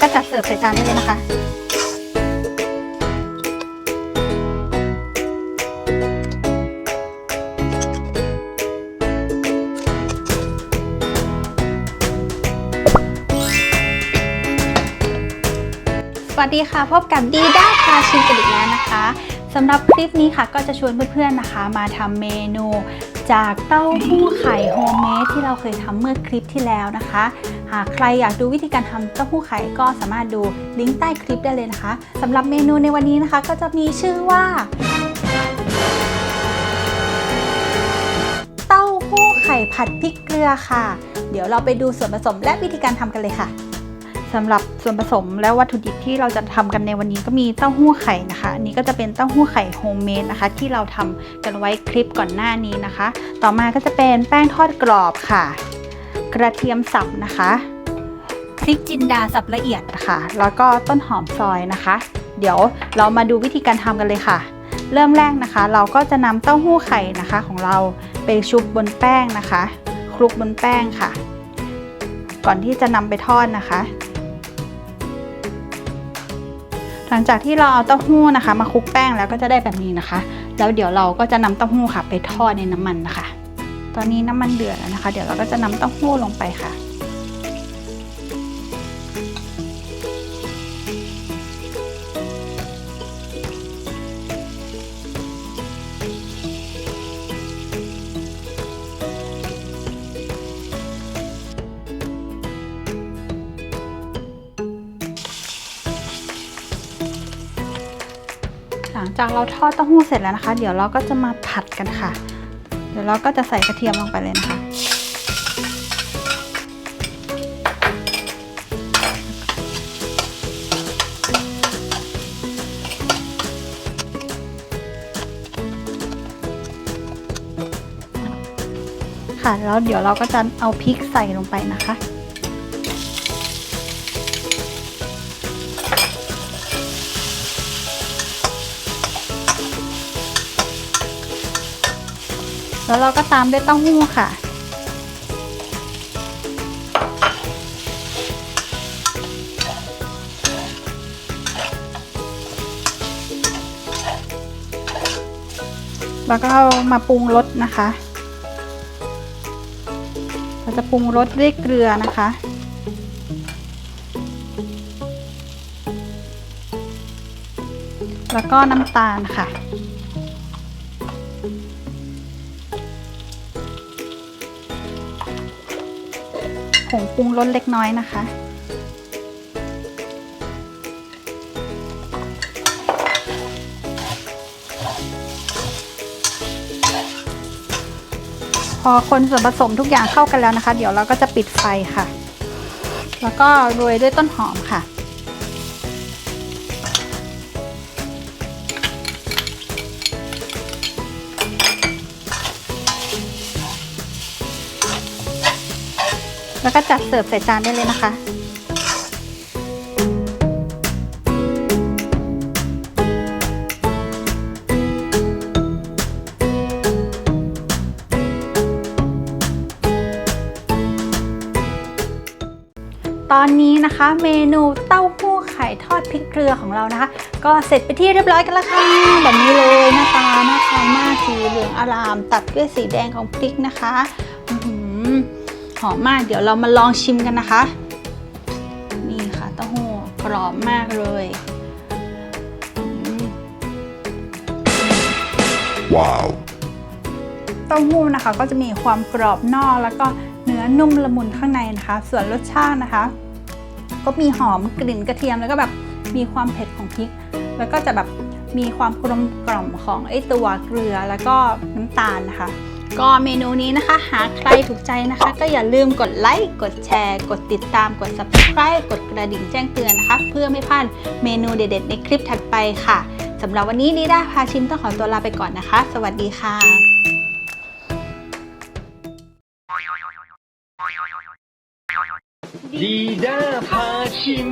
แล้วก็จัดเสิร์ฟใส่จานได้เลยนะคะ สวัสดีค่ะพบกับดีด้าพาชิมกันอีกแล้วนะคะสำหรับคลิปนี้ค่ะก็จะชวนเพื่อนๆนะคะ มาทำเมนู จากเต้าหู้ไข่โฮมเมดที่เราเคยทำเมื่อคลิปที่แล้วนะคะ หากใครอยากดูวิธีการทำเต้าหู้ไข่ก็สามารถดูลิงก์ใต้คลิปได้เลยนะคะสำหรับเมนูในวันนี้นะคะ ก็จะมีชื่อว่า เต้าหู้ไข่ผัดพริกเกลือค่ะ เดี๋ยวเราไปดูส่วนผสมและวิธีการทำกันเลยค่ะ สำหรับส่วนผสมและวัตถุดิบที่เราจะทำกันในวันนี้ก็มีเต้าหู้ไข่นะคะ อันนี้ก็จะเป็นเต้าหู้ไข่โฮมเมดนะคะ ที่เราทำกันไว้คลิปก่อนหน้านี้นะคะ ต่อมาก็จะเป็นแป้งทอดกรอบค่ะ กระเทียมสับนะคะพริกจินดาสับละเอียดค่ะ แล้วก็ต้นหอมซอยนะคะ เดี๋ยวเรามาดูวิธีการทำกันเลยค่ะ เริ่มแรกนะคะ เราก็จะนำเต้าหู้ไข่นะคะ ของเราไปชุบบนแป้งนะคะ คลุกบนแป้งค่ะ ก่อนที่จะนำไปทอดนะคะ หลังจากที่เราเอาเต้าหู้นะคะ มาคลุกแป้งแล้วก็จะได้แบบนี้นะคะ แล้วเดี๋ยวเราก็จะนำเต้าหู้ค่ะ ไปทอดในน้ำมันนะคะ ตอนนี้น้ำมันเดือดแล้วนะคะ เดี๋ยวเราก็จะนำเต้าหู้ลงไปค่ะ ลังจากเราทอดเต้าหู้เสร็จแล้วนะคะ เดี๋ยวเราก็จะมาผัดกันค่ะ เดี๋ยวเราก็จะใส่กระเทียมลงไปเลยนะคะค่ะแล้วเดี๋ยวเราก็จะเอาพริกใส่ลงไปนะคะ แล้วเราก็ตามด้วยเต้าหู้ค่ะ แล้วก็ามาปรุงรสนะคะ เราจะปรุงรสด้วยเกลือนะคะแล้วก็น้ำตาลค่ะ ผงปรุงรสเล็กน้อยนะคะ พอคนส่วนผสมทุกอย่างเข้ากันแล้วนะคะ เดี๋ยวเราก็จะปิดไฟค่ะ แล้วก็โรยด้วยต้นหอมค่ะ แล้วก็จัดเสิร์ฟใส่จานได้เลยนะคะ ตอนนี้นะคะเมนูเต้าหู้ไข่ทอดพริกเกลือของเรานะคะ ก็เสร็จไปที่เรียบร้อยกันแล้วค่ะแบบนี้เลยหน้าตาน่าทานมากสีเหลืองอาราม ตัดด้วยสีแดงของพริกนะคะ อื หือหอมมาก เดี๋ยวเรามาลองชิมกันนะคะ นี่ค่ะเต้าหู้กรอบมากเลยอืม Wow. เต้าหู้นะคะก็จะมีความกรอบนอกแล้วก็เนื้อนุ่มละมุนข้างในนะคะ ส่วนรสชาตินะคะ ก็มีหอมกลิ่นกระเทียมแล้วก็แบบมีความเผ็ดของพริก แล้วก็จะแบบมีความกลมกล่อมของไอตัวเกลือแล้วก็น้ำตาลนะคะ ก็เมนูนี้นะคะ หากใครถูกใจนะคะ ก็อย่าลืมกดไลค์กดแชร์ กดติดตามกด subscribe กดกระดิ่งแจ้งเตือนนะคะ เพื่อไม่พลาดเมนูเด็ด ๆ ในคลิปถัดไปค่ะสำหรับวันนี้ดีด้าพาชิมต้องขอตัวลาไปก่อนนะคะ สวัสดีค่ะดีด้าพาชิม